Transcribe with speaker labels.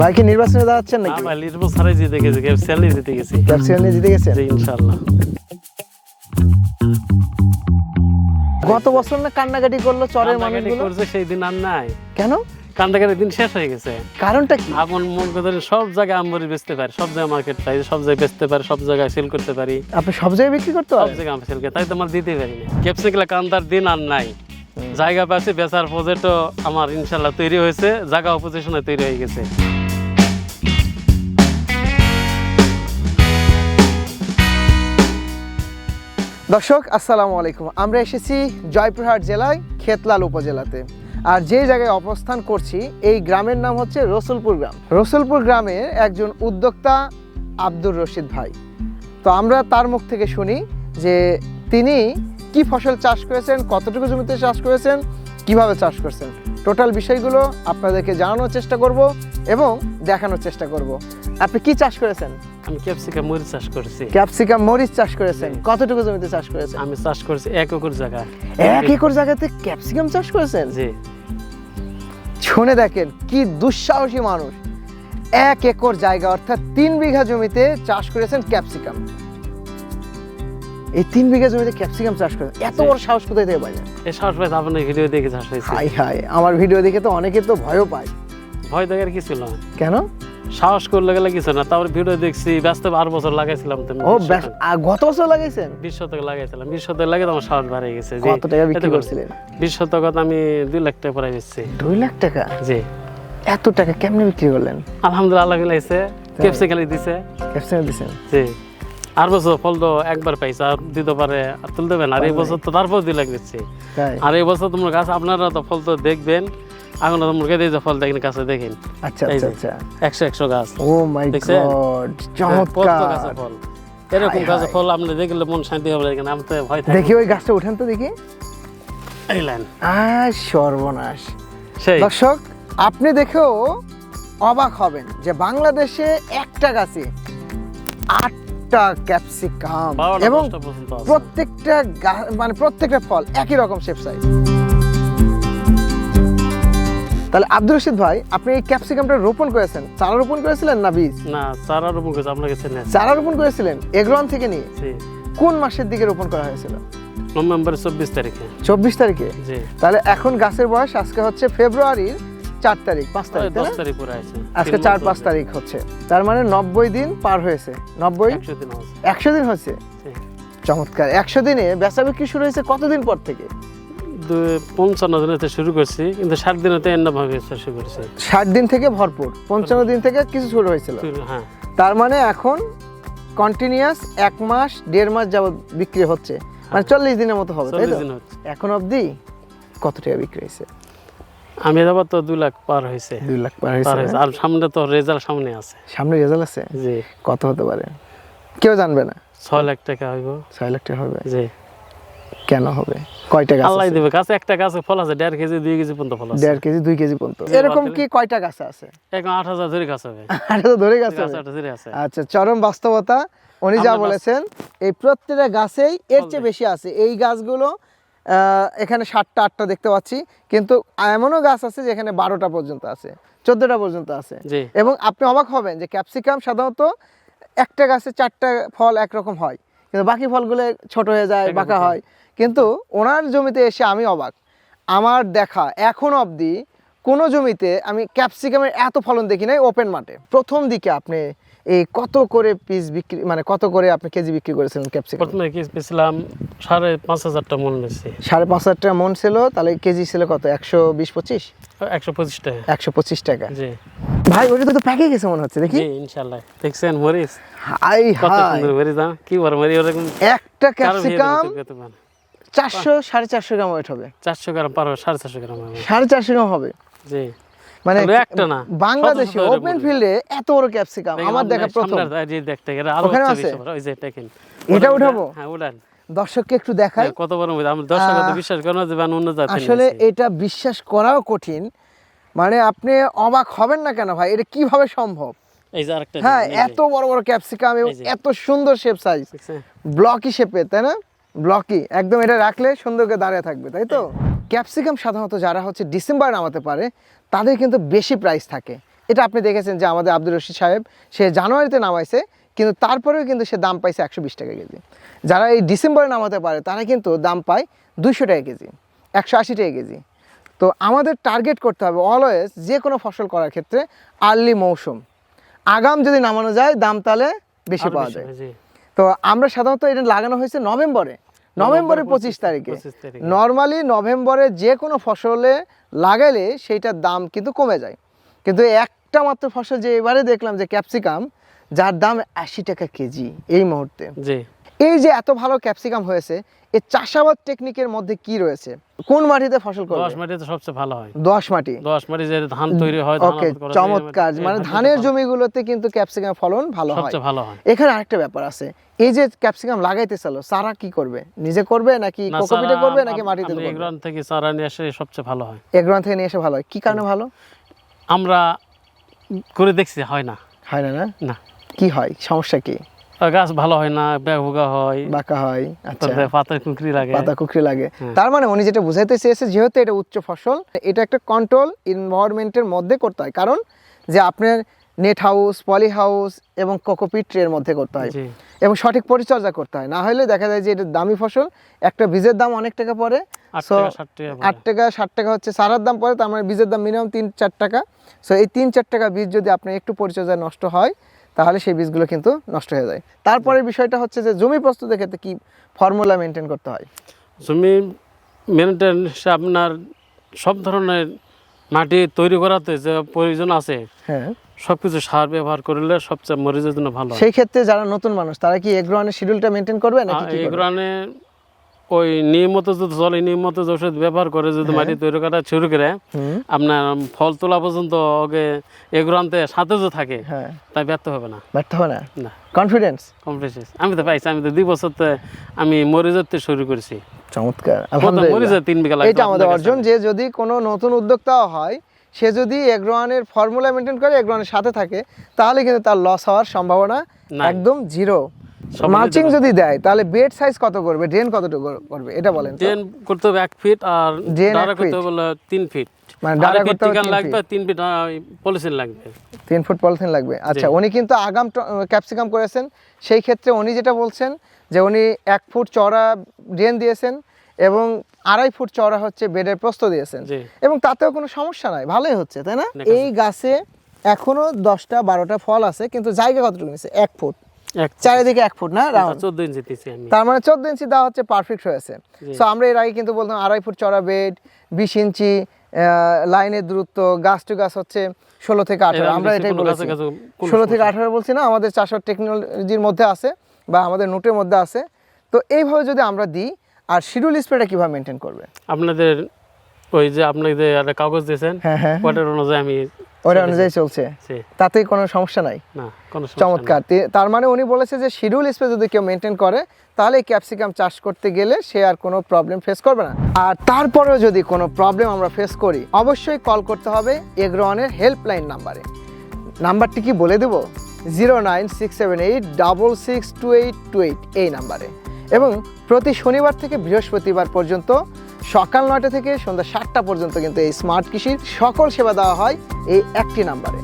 Speaker 1: ভাই কি নির্বাচনে দাঁড়াচ্ছেন নাকি?
Speaker 2: জিতে গেছে ক্যাপসিয়ালি জিতে গেছি।
Speaker 1: জিতে গেছেন?
Speaker 2: ইনশাআল্লাহ।
Speaker 1: গত বছর না কান্নাকাটি করল চরের মানুষগুলো?
Speaker 2: করছে সেই দিন আর নাই।
Speaker 1: কেন?
Speaker 2: কান্দাকাটির দিন শেষ হয়ে গেছে।
Speaker 1: কারণটা কি?
Speaker 2: এখন মন করে সব জায়গায় বেচতে পারি সব জায়গায় মার্কেট পাই সব জায়গায় বেচতে পারি সব জায়গায় সেল করতে পারি।
Speaker 1: আপনি সব জায়গায় বিক্রি করতে
Speaker 2: সব জায়গায় আমি সেল করি তাই তো আমার দিতে পারি না। ক্যাপসিকলা কান্দার দিন আর নাই। জায়গা পাচ্ছি বেচার প্রজেক্টও আমার ইনশাল্লাহ তৈরি হয়েছে জায়গা অপোজিশনে তৈরি হয়ে গেছে।
Speaker 1: দর্শক, আসসালামু আলাইকুম। আমরা এসেছি জয়পুরহাট জেলায়, খেতলাল উপজেলাতে। আর যে জায়গায় অবস্থান করছি, এই গ্রামের নাম হচ্ছে রসুলপুর গ্রাম। রসুলপুর গ্রামের একজন উদ্যোক্তা আব্দুর রশিদ ভাই। তো আমরা তার মুখ থেকে শুনি যে তিনি কি ফসল চাষ করেছেন, কতটুকু জমিতে চাষ করেছেন, কীভাবে চাষ করছেন। টোটাল বিষয়গুলো আপনাদেরকে জানানোর চেষ্টা করব এবং দেখানোর চেষ্টা করব। আপনি কি চাষ করেছেন?
Speaker 2: আমি ক্যাপসিকাম মরিচ চাষ করেছি।
Speaker 1: ক্যাপসিকাম মরিচ চাষ করেছেন? কতটুকু জমিতে চাষ করেছেন?
Speaker 2: আমি চাষ করেছি এক একর জায়গা।
Speaker 1: এক একর জায়গাতে ক্যাপসিকাম চাষ করেছেন?
Speaker 2: জি।
Speaker 1: শুনে দেখেন কি দুঃসাহসী মানুষ। এক একর জায়গা অর্থাৎ তিন বিঘা জমিতে চাষ করেছেন ক্যাপসিকাম। এই তিন বিঘা জমিতে ক্যাপসিকাম চাষ করেন এত বড় সাহস কোথায় থেকে পাইলেন?
Speaker 2: এই সাহস পাইতে আপনার ভিডিও দেখে চাষ হয়েছে।
Speaker 1: হাই হাই আমার ভিডিও দেখে তো অনেকে তো ভয়ও পায়।
Speaker 2: ভয় দেখার কি ছিল না।
Speaker 1: কেন?
Speaker 2: সাহস করলে গেলে কিছু না তারপর ভিডিও দেখছি ব্যস্ত আর বছর লাগাইছিলাম তো
Speaker 1: ও গত বছর লাগাইছেন?
Speaker 2: বিশ শতক লাগাইছিলাম বিশ শতক লাগে আমার সাহস বাড়ে গেছে
Speaker 1: কত টাকা বিক্রি করছিলেন?
Speaker 2: বিশ শতকত আমি দুই লাখ টাকা পড়াই বেচছি।
Speaker 1: দুই লাখ টাকা?
Speaker 2: জি।
Speaker 1: এত টাকা কেমনে বিক্রি করলেন?
Speaker 2: আলহামদুলিল্লাহ মিলাইছে ক্যাপসিকালি দিছে।
Speaker 1: ক্যাপসিকাম দিচ্ছেন
Speaker 2: জি। আর বছর ফল তো একবার পাইছে আর দিতে পারে আর তুলতে পারেন আর এই বছর তো তারপর দুই লাখ
Speaker 1: তাই।
Speaker 2: আর এই বছর তোমার গাছ আপনারা তো ফল তো দেখবেন তো দিয়ে ফল দেখেন কাছে দেখেন।
Speaker 1: আচ্ছা আচ্ছা আচ্ছা।
Speaker 2: গাছ।
Speaker 1: ও মাই গড
Speaker 2: হ্যাঁ,
Speaker 1: চমৎকার।
Speaker 2: ফল। এরকম গাছে ফল আপনি দেখলে মন শান্তি হবে আমি তো ভয়
Speaker 1: দেখি ওই গাছটা উঠান তো দেখি।
Speaker 2: এই লাইন।
Speaker 1: আয় সর্বনাশ।
Speaker 2: সেই।
Speaker 1: দর্শক আপনি দেখেও অবাক হবেন যে বাংলাদেশে একটা গাছে আটটা ক্যাপসিকাম এবং। প্রত্যেকটা মানে প্রত্যেকটা ফল একই রকম শেপ সাইজ তাহলে আব্দুর রশিদ ভাই আপনি এই ক্যাপসিকামটা রোপণ করেছেন। চারা রোপণ করেছিলেন না বীজ?
Speaker 2: না চারা রোপণ করেছে আপনাকে চেনে
Speaker 1: চারা রোপণ করেছিলেন এগ্রন থেকে নিয়ে?
Speaker 2: জি।
Speaker 1: কোন মাসের দিকে রোপণ করা হয়েছিল?
Speaker 2: নভেম্বরের চব্বিশ তারিখে।
Speaker 1: চব্বিশ তারিখে?
Speaker 2: জি।
Speaker 1: তাহলে এখন গাছের বয়স আজকে হচ্ছে ফেব্রুয়ারির চার তারিখ পাঁচ তারিখ
Speaker 2: দশ তারিখ
Speaker 1: আজকে চার পাঁচ তারিখ হচ্ছে। তার মানে নব্বই দিন পার হয়েছে। নব্বই?
Speaker 2: একশো দিন
Speaker 1: হচ্ছে? চমৎকার। একশো দিনে বেচা বিক্রি শুরু হয়েছে কতদিন পর থেকে?
Speaker 2: পঞ্চান্ন দিনেতে শুরু করছি কিন্তু ষাট দিনেতে ভাবে শুরু করছি।
Speaker 1: ষাট দিন থেকে ভরপুর পঞ্চান্ন দিন থেকে কিছু শুরু হয়েছিল।
Speaker 2: হ্যাঁ।
Speaker 1: তার মানে এখন কন্টিনিউয়াস এক মাস দেড় মাস যাবত বিক্রি হচ্ছে। মানে চল্লিশ দিনের মতো হবে তাই তো? এখন অবধি কত টাকা বিক্রি হয়েছে?
Speaker 2: আমি যাবার তো দুই লাখ পার হয়েছে।
Speaker 1: দুই লাখ পার হয়েছে
Speaker 2: হয়েছে। আর সামনে তো রেজাল্ট সামনে আছে।
Speaker 1: সামনে রেজাল্ট আছে?
Speaker 2: জি।
Speaker 1: কত হতে পারে? কেউ জানবে না।
Speaker 2: ছয় লাখ টাকা হইব।
Speaker 1: ছয় লাখ টাকা হবে।
Speaker 2: জি।
Speaker 1: কেন হবে? কয়টা গাছ
Speaker 2: আল্লাহ দিবে। গাছে একটা গাছে ফল আছে দেড় কেজি দুই কেজি পর্যন্ত ফল আছে।
Speaker 1: দেড় কেজি দুই কেজি পর্যন্ত। এরকম কি কয়টা গাছ আছে?
Speaker 2: এখন আট হাজার ধরে গাছ হবে।
Speaker 1: আরে তো ধরে গাছ
Speaker 2: আছে।
Speaker 1: আচ্ছা চরম বাস্তবতা। উনি যা বলেছেন এই প্রত্যেকটা গাছেই এর চেয়ে বেশি আছে। এই গাছগুলো এখানে সাতটা আটটা দেখতে পাচ্ছি। কিন্তু এমনও গাছ আছে যেখানে বারোটা পর্যন্ত আছে চোদ্দটা পর্যন্ত আছে।
Speaker 2: জি।
Speaker 1: এবং আপনি অবাক হবেন যে ক্যাপসিকাম সাধারণত একটা গাছে চারটা ফল একরকম হয়। কিন্তু বাকি ফলগুলো ছোট হয়ে যায় বাঁকা
Speaker 2: হয়।
Speaker 1: কিন্তু ওনার জমিতে এসে আমি অবাক। আমার দেখা এখন অবধি কোনো জমিতে আমি ক্যাপসিকামের এত ফলন দেখি নাই ওপেন মাঠে। প্রথম দিকে আপনি এই কত করে পিস বিক্রি মানে কত করে আপনি কেজি বিক্রি করেছিলেন ক্যাপসিকাম?
Speaker 2: প্রথমে কি পেয়েছিলাম সাড়ে পাঁচ হাজারটা মন বেশি।
Speaker 1: সাড়ে পাঁচ হাজার টাকা মন ছিল তাহলে কেজি ছিল কত? একশো বিশ পঁচিশ?
Speaker 2: একশো পঁচিশ টাকা।
Speaker 1: একশো পঁচিশ টাকা।
Speaker 2: জি।
Speaker 1: ভাই ওটা তো প্যাকে গেছে মনে হচ্ছে দেখি।
Speaker 2: জি ইনশাল্লাহ। দেখছেন মরিচ? কত সুন্দর মরিচ হ্যাঁ? কি বড় মরিচ ওরকম
Speaker 1: একটা ক্যাপসিকাম। চারশো সাড়ে চারশো গ্রাম ওয়েট হবে।
Speaker 2: চারশো গ্রাম পার সাড়ে চারশো গ্রাম
Speaker 1: সাড়ে চারশো গ্রাম হবে।
Speaker 2: জি।
Speaker 1: মানে
Speaker 2: একটা না,
Speaker 1: বাংলাদেশে ওপেন ফিল্ডে এত বড় ক্যাপসিকাম আমার দেখা প্রথম।
Speaker 2: যে দেখতে গেলে আরও
Speaker 1: ওখানে
Speaker 2: হচ্ছে
Speaker 1: আছে?
Speaker 2: বেশি ওই যে দেখেন
Speaker 1: এটা উঠাবো?
Speaker 2: হ্যাঁ উঠান।
Speaker 1: দর্শককে একটু দেখাই।
Speaker 2: কত বড় মরিচ আমি দর্শক বিশ্বাস না যে অন্য জাতের
Speaker 1: আসলে এটা বিশ্বাস করাও কঠিন। মানে আপনি অবাক হবেন না কেন ভাই? এটা কীভাবে সম্ভব?
Speaker 2: এই যে আরেকটা
Speaker 1: হ্যাঁ এত বড় বড় ক্যাপসিকাম এবং এত সুন্দর শেপ সাইজ ব্লকি শেপে তাই না? ব্লকি একদম এটা রাখলে সুন্দর করে দাঁড়িয়ে থাকবে তাই তো? ক্যাপসিকাম সাধারণত যারা হচ্ছে ডিসেম্বর নামাতে পারে তাদের কিন্তু বেশি প্রাইস থাকে। এটা আপনি দেখেছেন যে আমাদের আব্দুর রশিদ সাহেব সে জানুয়ারিতে নামাইছে কিন্তু তারপরেও কিন্তু সে দাম পাইছে একশো বিশ টাকা কেজি। যারা এই ডিসেম্বরে নামাতে পারে তারা কিন্তু দাম পায় দুইশো টাকা কেজি একশো আশি টাকা কেজি। তো আমাদের টার্গেট করতে হবে অলওয়েজ যে কোনো ফসল করার ক্ষেত্রে আর্লি মৌসুম। আগাম যদি নামানো যায় দাম তাহলে বেশি পাওয়া যায়। তো আমরা সাধারণত এটা লাগানো হয়েছে নভেম্বরে। নভেম্বরের পঁচিশ তারিখে।
Speaker 2: 25
Speaker 1: নর্মালি নভেম্বরে যে কোনো ফসলে লাগালে সেইটার দাম কিন্তু কমে যায়। কিন্তু একটা মাত্র ফসল যে এবারে দেখলাম যে ক্যাপসিকাম যার দাম আশি টাকা কেজি এই মুহূর্তে। এই যে এত ভালো ক্যাপসিকাম হয়েছে এই চাষাবাদ টেকনিকের মধ্যে কি রয়েছে? কোন মাটিতে ফসল করবে?
Speaker 2: দশ মাটিতে সবচেয়ে ভালো হয়।
Speaker 1: দশ মাটি?
Speaker 2: দশ মাটি যে ধান তৈরি হয়
Speaker 1: ওকে চমৎকার। মানে ধানের জমিগুলোতে কিন্তু ক্যাপসিকাম ফলন ভালো হয়।
Speaker 2: সবচেয়ে ভালো হয়।
Speaker 1: এখানে আরেকটা ব্যাপার আছে। এই যে ক্যাপসিকাম লাগাইতে চালো সারা কি করবে? নিজে করবে নাকি কোকোপিটে করবে নাকি মাটিতে করবে?
Speaker 2: এগ্রান থেকে চারা নিয়ে আসে সবচেয়ে ভালো হয়।
Speaker 1: এগ্রন থেকে নিয়ে এসে ভালো হয়। কি কারণে ভালো?
Speaker 2: আমরা করে দেখছি হয় না।
Speaker 1: হয় না? না। কি হয়? সমস্যা কি?
Speaker 2: গাছ ভালো হয় না হয়
Speaker 1: বাঁকা হয় আচ্ছা।
Speaker 2: পাতা কুকরি লাগে।
Speaker 1: পাতা কুকরি লাগে।
Speaker 2: হ্যাঁ।
Speaker 1: তার মানে উনি যেটা বুঝাইতে চেয়েছে যেহেতু এটা উচ্চ ফসল এটা একটা কন্ট্রোল এনভায়রনমেন্টের মধ্যে করতে হয়। কারণ যে আপনার নেট হাউস পলি হাউস এবং কোকোপিট ট্রের মধ্যে করতে হয়। এবং সঠিক পরিচর্যা করতে হয়। না হলে দেখা যায় যে এটা দামি ফসল একটা বীজের দাম অনেক টাকা পড়ে।
Speaker 2: আট টাকা ষাট টাকা
Speaker 1: হচ্ছে সারার দাম পড়ে তার মানে বীজের দাম মিনিমাম তিন চার টাকা। সো এই তিন চার টাকা বীজ যদি আপনার একটু পরিচর্যায় নষ্ট হয় তাহলে সেই বীজগুলো কিন্তু নষ্ট হয়ে যায়। তারপরে বিষয়টা হচ্ছে যে জমি প্রস্তুতের ক্ষেত্রে কি ফর্মুলা মেনটেন করতে হয়?
Speaker 2: জমি মেনটেন আপনার সব ধরনের মাটি তৈরি করাতে যে প্রয়োজন আছে
Speaker 1: হ্যাঁ।
Speaker 2: সব কিছু সার ব্যবহার করলে সবচেয়ে মরিচের জন্য ভালো
Speaker 1: সেই ক্ষেত্রে যারা নতুন মানুষ তারা কি এগ্রোয়ানের শিডিউলটা মেনটেন করবে নাকি?
Speaker 2: গ্রানে ওই নিয়মিত যদি চলে নিয়মিত ওষুধ ব্যবহার করে যদি। মাটি তৈরি করা শুরু করে আপনার ফল তোলা পর্যন্ত ওকে এগুরানতে সাথে যে থাকে
Speaker 1: হ্যাঁ।
Speaker 2: তাই ব্যর্থ হবে না।
Speaker 1: ব্যর্থ হবে না?
Speaker 2: না।
Speaker 1: কনফিডেন্স
Speaker 2: কমপ্লিট আমি তো পাইছি আমি তো দুই বছর আমি মরিচের শুরু করেছি।
Speaker 1: চমৎকার আলহামদুলিল্লাহ।
Speaker 2: তিন বিঘা
Speaker 1: এটা আমাদের অর্জন যে যদি কোনো নতুন উদ্যোক্তাও হয় সে যদি এগ্রোয়ানের ফর্মুলা মেনটেন করে এগ্রোয়ানের সাথে থাকে তাহলে কিন্তু তার লস হওয়ার সম্ভাবনা। একদম জিরো মালচিং
Speaker 2: যদি
Speaker 1: দেয় তাহলে বেড সাইজ কত করবে? ড্রেন কতটুকু করবে? এটা বলেন
Speaker 2: ড্রেন করতে হবে এক ফিট আর ডারা করতে হবে হলো তিন ফিট
Speaker 1: মানে ডারা করতে হবে
Speaker 2: লাগবে তিন ফিট পলিসিন লাগবে।
Speaker 1: তিন ফুট পলিথিন লাগবে। আচ্ছা উনি কিন্তু আগাম ক্যাপসিকাম করেছেন। সেই ক্ষেত্রে উনি যেটা বলছেন যে উনি এক ফুট চওড়া ড্রেন দিয়েছেন এবং আড়াই ফুট চওড়া হচ্ছে বেডের প্রস্ত দিয়েছেন। এবং তাতেও কোনো সমস্যা নাই। ভালোই হচ্ছে তাই না? এই গাছে এখনও দশটা বারোটা ফল আছে কিন্তু জায়গা কতটুকু নিচ্ছে এক ফুট। চারিদিকে এক ফুট না? রাউন্ড
Speaker 2: চোদ্দ ইঞ্চি আমি।
Speaker 1: তার মানে চোদ্দ ইঞ্চি দেওয়া হচ্ছে পারফেক্ট হয়েছে। সো আমরা এর আগে কিন্তু বলতাম আড়াই ফুট চড়া বেড বিশ ইঞ্চি লাইনের দূরত্ব গাছ টু গাছ হচ্ছে ষোলো থেকে আঠারো। আমরা এটাই বলেছি। ষোলো থেকে আঠারো বলছি না আমাদের চাষের টেকনোলজির মধ্যে আছে বা আমাদের নোটের মধ্যে আছে। তো এইভাবে যদি আমরা দিই আর শিডিউল স্প্রেটা কীভাবে মেনটেন করবে?
Speaker 2: আপনাদের ওই যে আপনাকে যে একটা কাগজ দিয়েছেন
Speaker 1: হ্যাঁ হ্যাঁ।
Speaker 2: ওটার অনুযায়ী আমি
Speaker 1: ওটা অনুযায়ী চলছে। তাতে কোনো সমস্যা নাই।
Speaker 2: না কোনো সমস্যা নেই।
Speaker 1: চমৎকার তার মানে উনি বলেছে যে শিডিউল স্পেস যদি কেউ মেনটেন করে তাহলে ক্যাপসিকাম চাষ করতে গেলে সে আর কোনো প্রবলেম ফেস করবে না। আর তারপরেও যদি কোনো প্রবলেম আমরা ফেস করি অবশ্যই কল করতে হবে এগ্রোয়ানের হেল্পলাইন নাম্বারে নাম্বারটি কি বলে দেব? Zero nine six seven eight double six two eight two eight এই নাম্বারে। এবং প্রতি শনিবার থেকে বৃহস্পতিবার পর্যন্ত সকাল নয়টা থেকে সন্ধ্যা সাতটা পর্যন্ত কিন্তু এই স্মার্ট কৃষির সকল সেবা দেওয়া হয় এই একটি নাম্বারে।